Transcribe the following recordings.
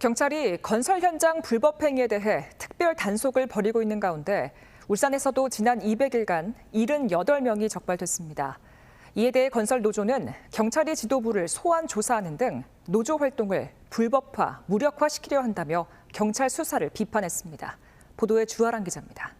경찰이 건설 현장 불법 행위에 대해 특별 단속을 벌이고 있는 가운데 울산에서도 지난 200일간 78명이 적발됐습니다. 이에 대해 건설 노조는 경찰이 지도부를 소환 조사하는 등 노조 활동을 불법화, 무력화시키려 한다며 경찰 수사를 비판했습니다. 보도에 주아랑 기자입니다.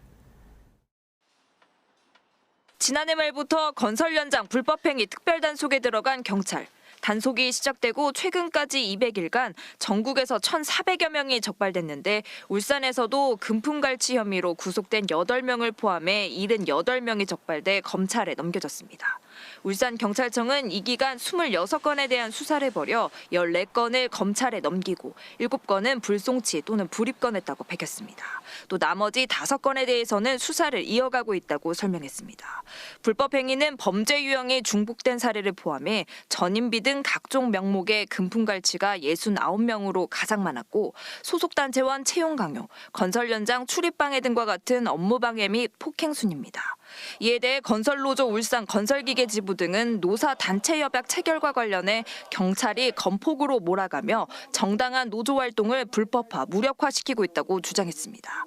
지난해 말부터 건설 현장 불법행위 특별단속에 들어간 경찰. 단속이 시작되고 최근까지 200일간 전국에서 1,400여 명이 적발됐는데 울산에서도 금품갈취 혐의로 구속된 8명을 포함해 78명이 적발돼 검찰에 넘겨졌습니다. 울산경찰청은 이 기간 26건에 대한 수사를 벌여 14건을 검찰에 넘기고 7건은 불송치 또는 불입건했다고 밝혔습니다. 또 나머지 5건에 대해서는 수사를 이어가고 있다고 설명했습니다. 불법 행위는 범죄 유형이 중복된 사례를 포함해 전인비 등 각종 명목의 금품갈취가 69명으로 가장 많았고 소속단체원 채용 강요, 건설 현장 출입방해 등과 같은 업무 방해 및 폭행 순입니다. 이에 대해 건설노조 울산 건설기계지부 등은 노사 단체 협약 체결과 관련해 경찰이 건폭으로 몰아가며 정당한 노조 활동을 불법화, 무력화시키고 있다고 주장했습니다.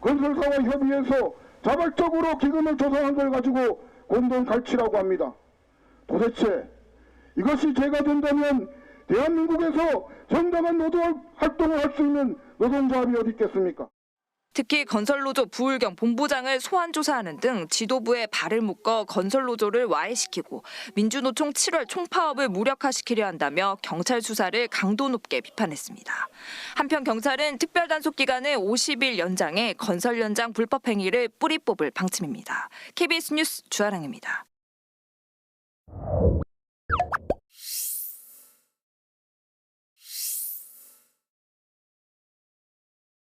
건설사와 협의해서 자발적으로 기금을 조성한 걸 가지고 공동 갈취라고 합니다. 도대체 이것이 죄가 된다면 대한민국에서 정당한 노조 활동을 할 수 있는 노동조합이 어디 있겠습니까? 특히 건설노조 부울경 본부장을 소환 조사하는 등 지도부에 발을 묶어 건설노조를 와해시키고 민주노총 7월 총파업을 무력화시키려 한다며 경찰 수사를 강도 높게 비판했습니다. 한편 경찰은 특별단속 기간을 50일 연장해 건설 현장 불법 행위를 뿌리 뽑을 방침입니다. KBS 뉴스 주아랑입니다.